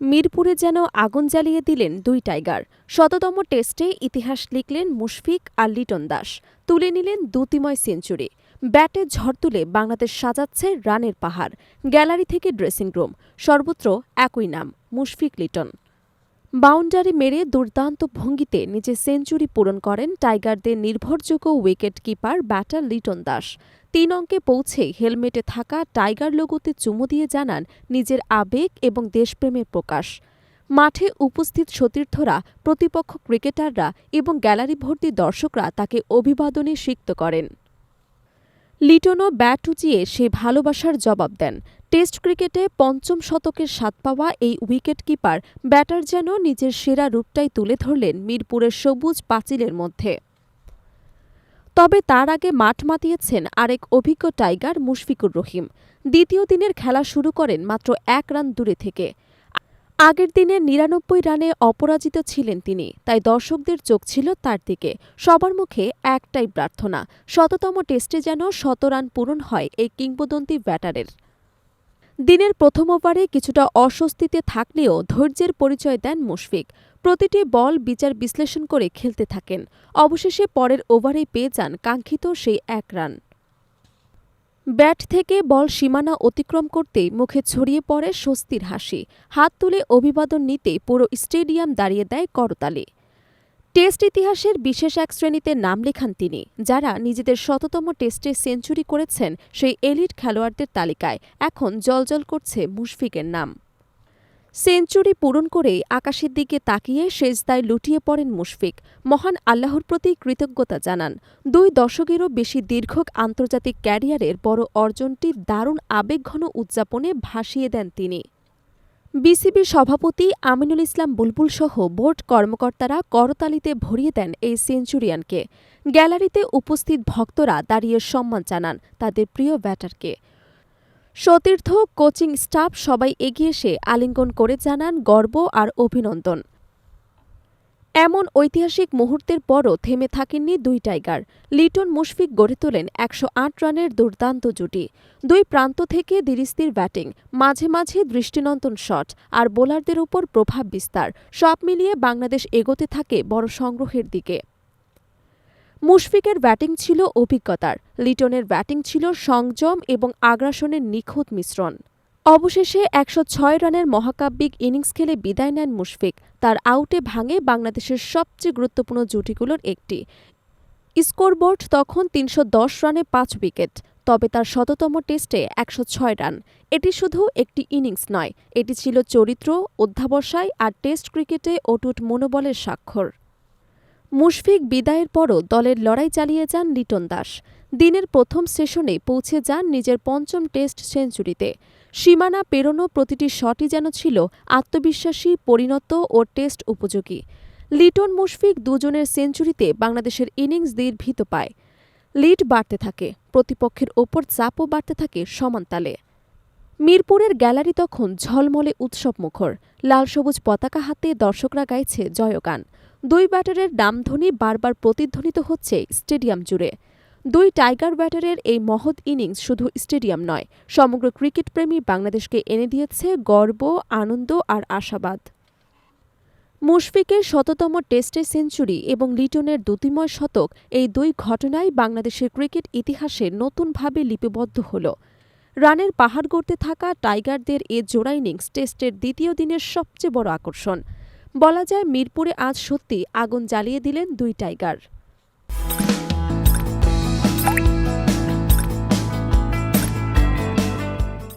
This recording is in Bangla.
মিরপুরে যেন আগুন জ্বালিয়ে দিলেন দুই টাইগার। শততম টেস্টে ইতিহাস লিখলেন মুশফিক আর লিটন দাস। তুলে নিলেন দ্যুতিময় সেঞ্চুরি। ব্যাটে ঝড় তুলে বাংলাদেশ সাজাচ্ছে রানের পাহাড়। গ্যালারি থেকে ড্রেসিং রুম। সর্বত্র একই নাম, মুশফিক লিটন। বাউন্ডারি মেরে দুর্দান্ত ভঙ্গিতে নিজে সেঞ্চুরি পূরণ করেন টাইগারদের নির্ভরযোগ্য wicket keeper batter Liton Das. তিন অঙ্কে পৌঁছে হেলমেটে থাকা টাইগার লোগোতে চুমু দিয়ে জানান নিজের আবেগ এবং দেশপ্রেমের প্রকাশ। মাঠে উপস্থিত সতীর্থরা, প্রতিপক্ষ ক্রিকেটাররা এবং গ্যালারি ভর্তি দর্শকরা তাকে অভিবাদনে সিক্ত করেন। লিটনও ব্যাট উঁচিয়ে সে ভালোবাসার জবাব দেন। টেস্ট ক্রিকেটে পঞ্চম শতকের স্বাদ পাওয়া এই উইকেট কিপার ব্যাটার যেন নিজের সেরা রূপটাই তুলে ধরলেন মিরপুরের সবুজ পাঁচিলের মধ্যে। তবে তার আগে মাঠ মাতিয়েছেন আরেক অভিজ্ঞ টাইগার মুশফিকুর রহিম। দ্বিতীয় দিনের খেলা শুরু করেন মাত্র এক রান দূরে থেকে। আগের দিনের নিরানব্বই রানে অপরাজিত ছিলেন তিনি, তাই দর্শকদের চোখ ছিল তার দিকে। সবার মুখে একটাই প্রার্থনা, শততম টেস্টে যেন শত রান পূরণ হয় এই কিংবদন্তি ব্যাটারের। দিনের প্রথম ওভারে কিছুটা অস্বস্তিতে থাকলেও ধৈর্যের পরিচয় দেন মুশফিক। প্রতিটি বল বিচার বিশ্লেষণ করে খেলতে থাকেন। অবশেষে পরের ওভারেই পেয়ে যান কাঙ্ক্ষিত সেই এক রান। ব্যাট থেকে বল সীমানা অতিক্রম করতে মুখে ছড়িয়ে পড়ে স্বস্তির হাসি। হাত তুলে অভিবাদন নিতে পুরো স্টেডিয়াম দাঁড়িয়ে দেয় করতালে। টেস্ট ইতিহাসের বিশেষ এক শ্রেণীতে নাম লেখান তিনি, যারা নিজেদের শততম টেস্টে সেঞ্চুরি করেছেন সেই এলিট খেলোয়াড়দের তালিকায়। এখন জলজল করছে মুশফিকের নাম। সেঞ্চুরি পূরণ করেই আকাশের দিকে তাকিয়ে সেজদায় লুটিয়ে পড়েন মুশফিক। মহান আল্লাহর প্রতি কৃতজ্ঞতা জানান। দুই দশকেরও বেশি দীর্ঘ আন্তর্জাতিক ক্যারিয়ারের বড় অর্জনটি দারুণ আবেগঘন উদযাপনে ভাসিয়ে দেন তিনি। বিসিবি সভাপতি আমিনুল ইসলাম বুলবুল সহ বোর্ড কর্মকর্তারা করতালিতে ভরিয়ে দেন এই সেঞ্চুরিয়ানকে। গ্যালারিতে উপস্থিত ভক্তরা দাঁড়িয়ে সম্মান জানান তাদের প্রিয় ব্যাটারকে। সতীর্থ, কোচিং স্টাফ সবাই এগিয়ে এসে আলিঙ্গন করে জানান গর্ব আর অভিনন্দন। এমন ঐতিহাসিক মুহূর্তের পরও থেমে থাকেননি দুই টাইগার। লিটন মুশফিক গড়ে তোলেন একশো আট রানের দুর্দান্ত জুটি। দুই প্রান্ত থেকে দিরিস্তির ব্যাটিং, মাঝে মাঝে দৃষ্টিনন্দন শট আর বোলারদের উপর প্রভাব বিস্তার। সব মিলিয়ে বাংলাদেশ এগোতে থাকে বড় সংগ্রহের দিকে। মুশফিকের ব্যাটিং ছিল অভিজ্ঞতার, লিটনের ব্যাটিং ছিল সংযম এবং আগ্রাসনের নিখুঁত মিশ্রণ। অবশেষে একশো ছয় রানের মহাকাব্যিক ইনিংস খেলে বিদায় নেন মুশফিক, তার আউটে ভাঙে বাংলাদেশের সবচেয়ে গুরুত্বপূর্ণ জুটিগুলোর একটি। স্কোরবোর্ড তখন তিনশো দশ রানে পাঁচ উইকেট, তবে তার শততম টেস্টে একশো ছয় রান। এটি শুধু একটি ইনিংস নয়, এটি ছিল চরিত্র, অধ্যাবসায় আর টেস্ট ক্রিকেটে অটুট মনোবলের স্বাক্ষর। মুশফিক বিদায়ের পরও দলের লড়াই চালিয়ে যান লিটন দাস। দিনের প্রথম সেশনে পৌঁছে যান নিজের পঞ্চম টেস্ট সেঞ্চুরিতে। সীমানা পেরোনো প্রতিটি শটই যেন ছিল আত্মবিশ্বাসী, পরিণত ও টেস্ট উপযোগী। লিটন মুশফিক দুজনের সেঞ্চুরিতে বাংলাদেশের ইনিংস দীর্ঘিত পায়। লিড বাড়তে থাকে, প্রতিপক্ষের ওপর চাপও বাড়তে থাকে সমানতালে মিরপুরের গ্যালারি তখন ঝলমলে উৎসব মুখর লাল সবুজ পতাকা হাতে দর্শকরা গাইছে জয়গান। দুই ব্যাটারের নামধ্বনি বারবার প্রতিধ্বনিত হচ্ছে স্টেডিয়াম জুড়ে। দুই টাইগার ব্যাটারের এই মহৎ ইনিংস শুধু স্টেডিয়াম নয়, সমগ্র ক্রিকেটপ্রেমী বাংলাদেশকে এনে দিয়েছে গর্ব, আনন্দ আর আশাবাদ। মুশফিকের শততম টেস্টে সেঞ্চুরি এবং লিটনের দ্যুতিময় শতক এই দুই ঘটনাই বাংলাদেশের ক্রিকেট ইতিহাসে নতুনভাবে লিপিবদ্ধ হল। রানের পাহাড় গড়তে থাকা টাইগারদের এ জোড়া ইনিংস টেস্টের দ্বিতীয় দিনের সবচেয়ে বড় আকর্ষণ। বলা যায় মিরপুরে আজ সত্যি আগুন জ্বালিয়ে দিলেন দুই টাইগার।